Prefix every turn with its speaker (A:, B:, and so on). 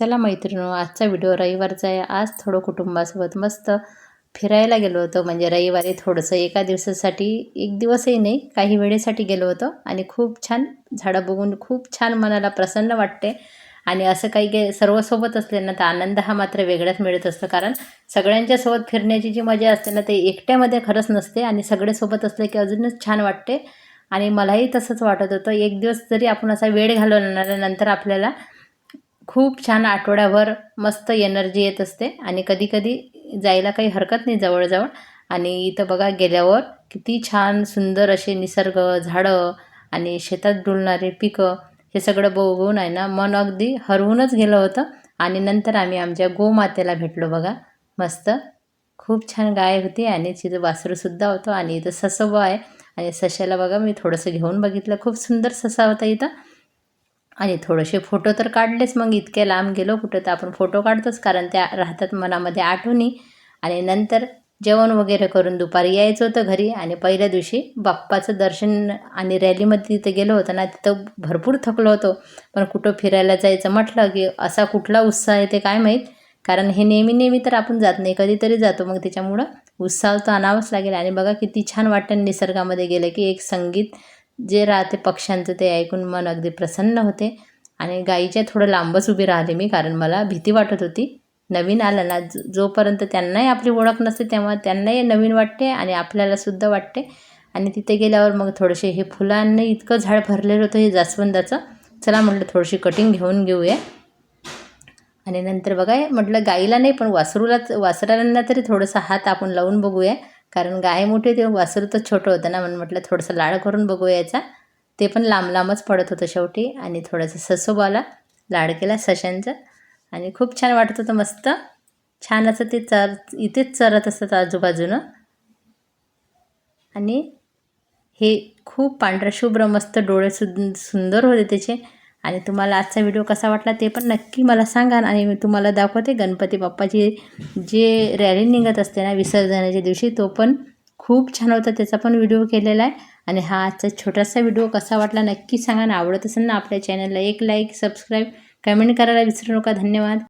A: चला मैत्रिणी आजचा व्हिडिओ रविवारचा आहे आज थोडं कुटुंबासोबत मस्त फिरायला गेलो होतो. म्हणजे रविवारी थोडंसं एका दिवसासाठी एक दिवसही नाही काही वेळेसाठी गेलो होतो. आणि खूप छान झाडं बघून खूप छान मनाला प्रसन्न वाटते. आणि असं काही गे सर्वसोबत असले ना तर आनंद हा मात्र वेगळाच मिळत असतो. कारण सगळ्यांच्या सोबत फिरण्याची जी मजा असते ना ते एकट्यामध्ये खरंच नसते. आणि सगळे सोबत असले की अजूनच छान वाटते. आणि मलाही तसंच वाटत होतं. एक दिवस जरी आपण असा वेळ घालवला नंतर आपल्याला खूप छान आठवड्याभर मस्त एनर्जी येत असते आणि कधीकधी जायला काही हरकत नाही जवळजवळ. आणि इथं बघा गेल्यावर किती छान सुंदर असे निसर्ग झाडं आणि शेतात डुलणारे पिकं हे सगळं बघून आहे ना मन अगदी हरवूनच गेलं होतं. आणि नंतर आम्ही आमच्या गोमातेला भेटलो बघा. मस्त. खूप छान गाय होती आणि तिथं वासरूसुद्धा होतं आणि इथं ससोबा आहे. आणि सशाला बघा मी थोडंसं घेऊन बघितलं. खूप सुंदर ससा होता इथं. आणि थोडेसे फोटो तर काढलेच मग इतके लांब गेलो कुठं तर आपण फोटो काढतोच कारण त्या राहतात मनामध्ये आठवणी. आणि नंतर जेवण वगैरे करून दुपारी यायचं होतं घरी आणि पहिल्या दिवशी बाप्पाचं दर्शन आणि रॅलीमध्ये तिथं गेलो होतं ना तिथं भरपूर थकलो होतो. पण कुठं फिरायला जायचं म्हटलं की असा कुठला उत्साह आहे ते काय माहीत? कारण हे नेहमी नेहमी तर आपण जात नाही कधीतरी जातो. मग त्याच्यामुळं उत्साह तर आणावाच लागेल. आणि बघा किती छान वाटतं निसर्गामध्ये गेलं की एक संगीत जे राहते पक्ष्यांचं ते ऐकून मन अगदी प्रसन्न होते. आणि गाईच्या थोडं लांबच उभी राहिले मी कारण मला भीती वाटत होती. नवीन आलं ना जोपर्यंत त्यांनाही आपली ओळख नसते तेव्हा त्यांनाही नवीन वाटते आणि आपल्यालासुद्धा वाटते. आणि तिथे गेल्यावर मग थोडेसे हे फुलांनी इतकं झाड भरलेलं होतं हे जास्वंदाचं. चला म्हटलं थोडीशी कटिंग घेऊन घेऊया. आणि नंतर बघा म्हटलं गाईला नाही पण वासरूलाच वासरांना तरी थोडंसं हात आपण लावून बघूया. कारण गाय मोठी ते वासरू तर छोटं होतं ना म्हणून म्हटलं थोडंसं लाड करून बघू याचा. ते पण लांब लांबच पडत होतं शेवटी आणि थोडंसं ससोबाला लाड केला सशांचं. आणि खूप छान वाटत होतं मस्त. छान असं ते चर इथेच चरत असतात आजूबाजूनं. आणि हे खूप पांढरं शुभ्र मस्त डोळे सुंदर होते त्याचे. आणि तुम्हाला आजचा व्हिडिओ कसा वाटला ते पण नक्की मला सांगा आणि मी तुम्हाला दाखवते. गणपती बाप्पाची जे रॅली निघत असते ना विसर्जनाच्या दिवशी तो पण खूप छान होता. त्याचा पण व्हिडिओ केलेला आहे. आणि हा आजचा छोटासा व्हिडिओ कसा वाटला नक्की सांगा ना आवडत असेल ना आपल्या चॅनलला एक लाईक सबस्क्राईब कमेंट करायला विसरू नका. धन्यवाद.